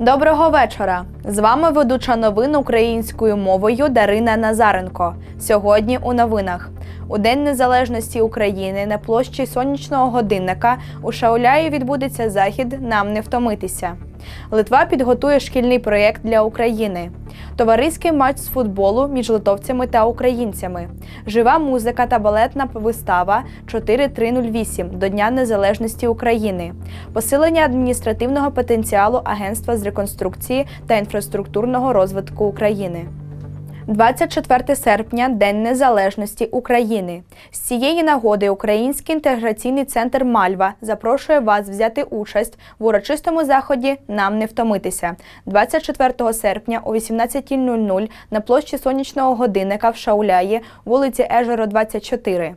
Доброго вечора! З вами ведуча новин українською мовою Дарина Назаренко. Сьогодні у новинах. У День Незалежності України на площі сонячного годинника у Шауляї відбудеться захід Нам не втомитися. Литва підготує шкільний проєкт для України. Товариський матч з футболу між литовцями та українцями. Жива музика та балетна вистава 4308 до Дня Незалежності України. Посилення адміністративного потенціалу Агентства з реконструкції та інфраструктурного розвитку України. 24 серпня День Незалежності України. З цієї нагоди Український інтеграційний центр Мальва запрошує вас взяти участь в урочистому заході Нам не втомитися 24 серпня о 18.00 на площі сонячного годинника в Шауляї, вулиці Ежеро, 24.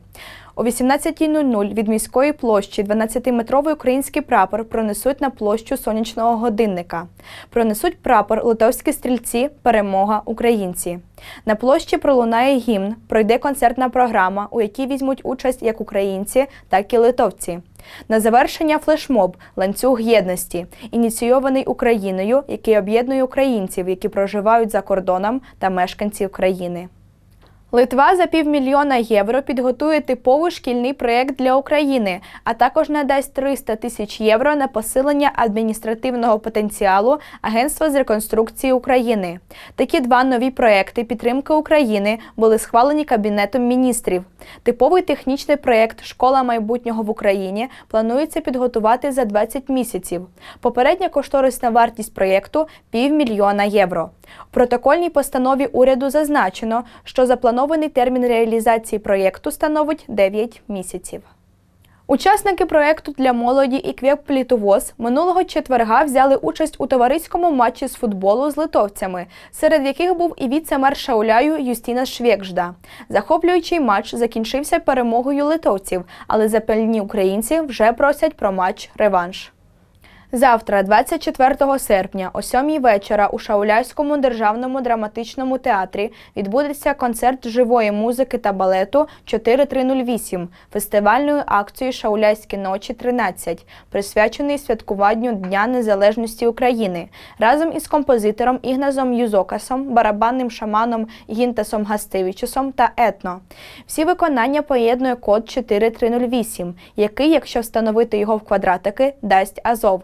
О 18.00 від міської площі 12-метровий український прапор пронесуть на площу сонячного годинника. Пронесуть прапор литовські стрільці Перемога українці. На площі пролунає гімн, пройде концертна програма, у якій візьмуть участь як українці, так і литовці. На завершення флешмоб ланцюг єдності, ініційований Україною, який об'єднує українців, які проживають за кордоном та мешканців країни. Литва за півмільйона євро підготує типовий шкільний проєкт для України, а також надасть 300 тисяч євро на посилення адміністративного потенціалу Агентства з реконструкції України. Такі два нові проекти підтримки України були схвалені Кабінетом міністрів. Типовий технічний проєкт Школа майбутнього в Україні планується підготувати за 20 місяців. Попередня кошторисна вартість проєкту півмільйона євро. У протокольній постанові уряду зазначено, що запланований термін реалізації проєкту становить 9 місяців. Учасники проєкту для молоді і Квєплітовоз минулого четверга взяли участь у товариському матчі з футболу з литовцями, серед яких був і віце-мер Шауляю Юстіна Швєкжда. Захоплюючий матч закінчився перемогою литовців, але запальні українці вже просять про матч реванш. Завтра, 24 серпня, о 7 вечора у Шауляйському державному драматичному театрі відбудеться концерт живої музики та балету 4308 фестивальною акцією Шауляйські ночі 13, присвячений святкуванню Дня Незалежності України разом із композитором Ігназом Юзокасом, барабанним шаманом Гінтасом Гастивічусом та етно. Всі виконання поєднує код 4308, який, якщо встановити його в квадратики, дасть Азов.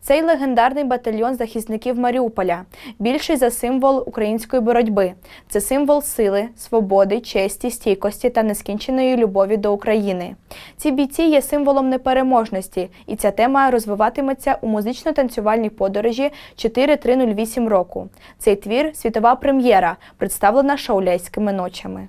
Цей легендарний батальйон захисників Маріуполя, більший за символ української боротьби. Це символ сили, свободи, честі, стійкості та нескінченої любові до України. Ці бійці є символом непереможності, і ця тема розвиватиметься у музично-танцювальній подорожі 4308 року. Цей твір світова прем'єра, представлена шауляйськими ночами.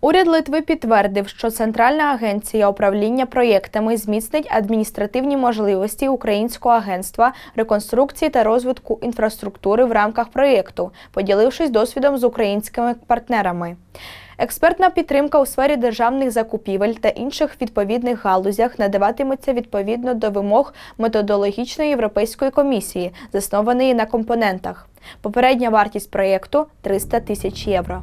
Уряд Литви підтвердив, що Центральна агенція управління проєктами зміцнить адміністративні можливості Українського агентства реконструкції та розвитку інфраструктури в рамках проєкту, поділившись досвідом з українськими партнерами. Експертна підтримка у сфері державних закупівель та інших відповідних галузях надаватиметься відповідно до вимог методологічної Європейської комісії, заснованої на компонентах. Попередня вартість проєкту 300 тисяч євро.